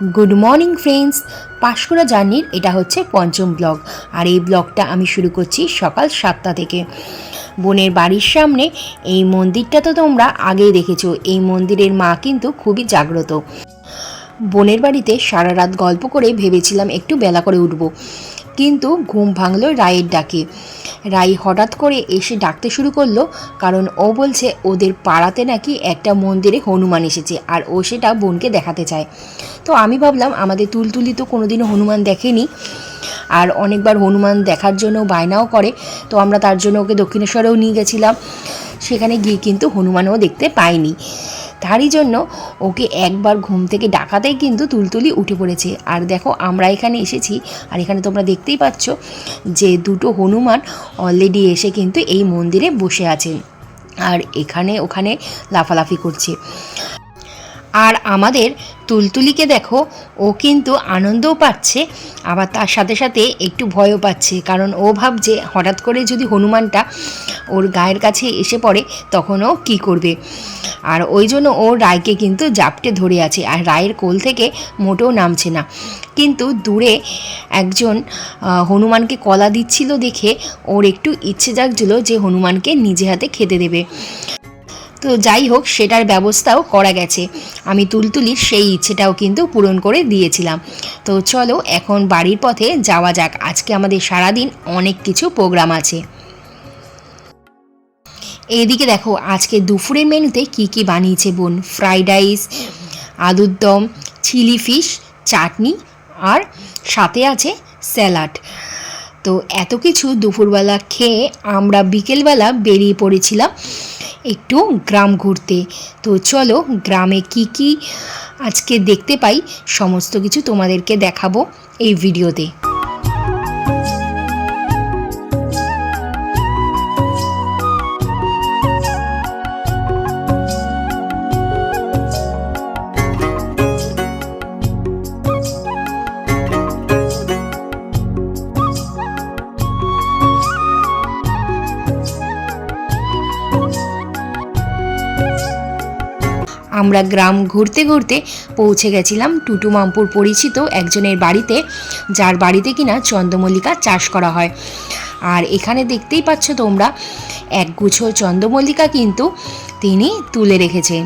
Good morning friends. Panskura জার্নির এটা হচ্ছে পঞ্চম ব্লগ। আর এই ব্লগটা আমি শুরু করছি সকাল সাতটা থেকে। বোনের বাড়ির সামনে এই মন্দিরটা তো তোমরা আগেই দেখেছ। এই মন্দিরের মা কিন্তু খুবই জাগ্রত। বোনের বাড়িতে সারা রাত গল্প করে ভেবেছিলাম একটু বেলা করে উঠব। কিন্তু ঘুম ভাঙলো রায়ের ডাকে। রাই হঠাৎ করে এসে ডাকতে শুরু করল, কারণ ও বলছে ওদের পাড়াতে নাকি একটা মন্দিরে হনুমান এসেছে আর ও সেটা বোনকে দেখাতে চায়। তো আমি ভাবলাম আমাদের তুলতুলি তো কোনোদিনও হনুমান দেখেনি আর অনেকবার হনুমান দেখার জন্য বায়নাও করে, তো আমরা তার জন্য ওকে দক্ষিণেশ্বরেও নিয়ে গেছিলাম। সেখানে গিয়ে কিন্তু হনুমানও দেখতে পাইনি। তারই জন্য ওকে একবার ঘুম থেকে ডাকাতেই কিন্তু তুলতুলি উঠে পড়েছে। আর দেখো, আমরা এখানে এসেছি আর এখানে তোমরা দেখতেই পাচ্ছ যে দুটো হনুমান অলরেডি এসে কিন্তু এই মন্দিরে বসে আছেন। আর এখানে ওখানে লাফালাফি করছে। আর আমাদের তুলতুলিকে দেখো, ও কিন্তু আনন্দও পাচ্ছে, আবার তার সাথে সাথে একটু ভয়ও পাচ্ছে, কারণ ও ভাবছে হঠাৎ করে যদি হনুমানটা ওর গায়ের কাছে এসে পড়ে, তখন ও কী করবে? আর ওই জন্য ও রায়কে কিন্তু জাপটে ধরে আছে, আর রায়ের কোল থেকে মোটেও নামছে না। কিন্তু দূরে একজন হনুমানকে কলা দিচ্ছিল দেখে ওর একটু ইচ্ছে জাগছিল যে হনুমানকে নিজে হাতে খেতে দেবে। তো যাই হোক, সেটার ব্যবস্থাও করা গেছে। আমি তুলতুলির সেই ইচ্ছেটাও কিন্তু পূরণ করে দিয়েছিলাম। তো চলো, এখন বাড়ির পথে যাওয়া যাক। আজকে আমাদের সারাদিন অনেক কিছু প্রোগ্রাম আছে। এইদিকে দেখো, আজকে দুপুরের মেনুতে কি কি বানিয়েছে বোন? ফ্রাইড রাইস আলুর দম চিলি ফিশ চাটনি আর সাথে আছে স্যালাড তো এত কিছু দুপুরবেলা খেয়ে আমরা বিকেলবেলা বেরিয়ে পড়েছিলাম। একটু গ্রাম ঘুরতে। তো চলো গ্রামে কি কি আজকে দেখতে পাই, সমস্ত কিছু তোমাদেরকে দেখাবো এই ভিডিওতে। আমরা গ্রাম ঘুরতে ঘুরতে পৌঁছে গেছিলাম টুটুমামপুর পরিচিত একজনের বাড়িতে, যার বাড়িতে কিনা চন্দ্রমল্লিকা চাষ করা হয়। আর এখানে দেখতেই পাচ্ছ তোমরা একগুচ্ছ চন্দ্রমল্লিকা কিন্তু তিনি তুলে রেখেছেন।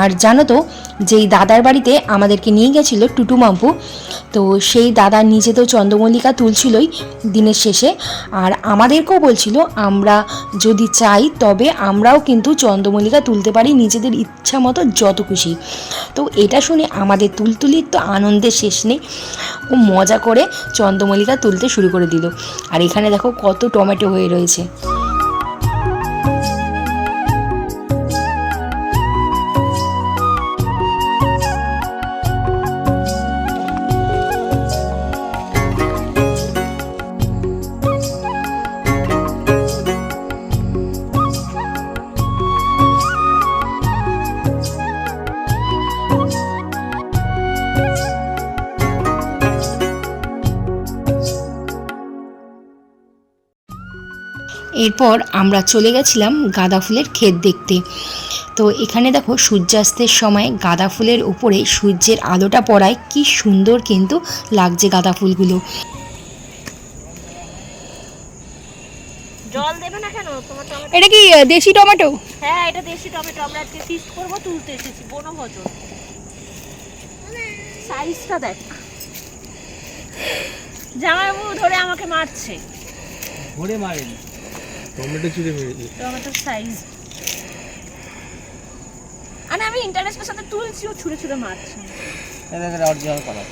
আর জানো তো যেই দাদার বাড়িতে আমাদেরকে নিয়ে গেছিল টুটুমাম্পু তো সেই দাদা নিজে তো চন্দ্রমল্লিকা তুলছিলই দিনের শেষে। আর আমাদেরকেও বলছিল, আমরা যদি চাই, তবে আমরাও কিন্তু চন্দ্রমল্লিকা তুলতে পারি নিজেদের ইচ্ছা মতো যত খুশি। তো এটা শুনে আমাদের তুলতুলির তো আনন্দের শেষ নেই। ও মজা করে চন্দ্রমল্লিকা তুলতে শুরু করে দিল। আর এখানে দেখো কত টমেটো হয়ে রয়েছে। এরপর আমরা চলে গেছিলাম গাঁদা ফুলের ক্ষেত দেখতে। তো এখানে দেখো সূর্যাস্তের সময় গাঁদা ফুলের উপরে সূর্যের আলোটা পড়ায় কি সুন্দর কিন্তু লাগছে গাঁদা ফুলগুলো। জল দেবে না কেন? টমেটো এটা কি দেশি টমেটো? হ্যাঁ এটা দেশি টমেটো। আমরা আজকে ফিস্ট করব তুলতে এসেছি বনভোজন। সাইজটা দেখ। জামাইবাবু ধরে আমাকে মারছে। ঘুরে মারেনি। টমেটো চুড়ে মেরেছে টমেটোর সাইজ আরে আমি ইন্টারেস্টের সাথে তুলছি ও ছুঁড়ে ছুঁড়ে মারছে। এদের অরিজিনাল করা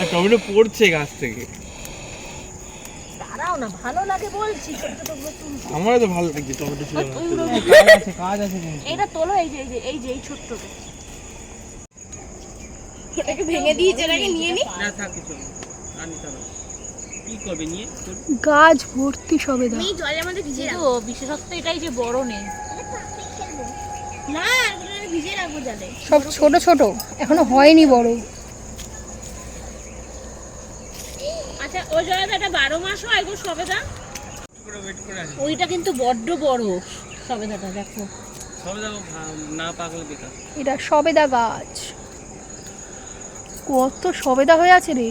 আর টমেটো পড়ছে গাছ থেকে। দাঁড়াও না ভালো লাগে বলছি ছোট ছোটগুলো তুলছি। আমারও তো ভালো লাগছে টমেটো চুড়ে কাজ আছে কাজ আছে এইটা তোলো এই যে এই যে এই যে এই ছোট্টটা। ওটাকে ভেঙে দিয়েছে এটাকে নিয়ে নি। না থাক কিছু না। আর নিতে হবে কি করবে নিয়ে? গাছ ভর্তি এই জলের মধ্যে ভিজে রাখব বিশেষত্ব এটাই যে বড় নেই। না ভিজিয়ে রাখব জলে। সব ছোট ছোট এখনও হয়নি বড়। আচ্ছা ওই জলে এটা বারো মাস হয় গো সবেদা ওইটা কিন্তু বড্ড বড় সবেদাটা দেখো। সবে না বেকার। এটা সবেদা গাছ। কত সবেদা হয়ে আছে রে।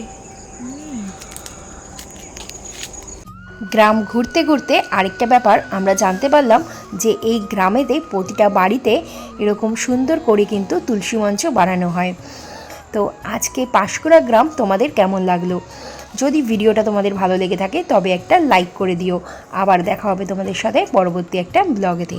গ্রাম ঘুরতে ঘুরতে আরেকটা ব্যাপার আমরা জানতে পারলাম যে এই গ্রামেতে প্রতিটা বাড়িতে এরকম সুন্দর করে কিন্তু তুলসী মঞ্চ বানানো হয়। তো আজকে পাঁশকুড়া গ্রাম তোমাদের কেমন লাগল? যদি ভিডিওটা তোমাদের ভালো লেগে থাকে তবে একটা লাইক করে দিও। আবার দেখা হবে তোমাদের সাথে পরবর্তী একটা ব্লগেতে।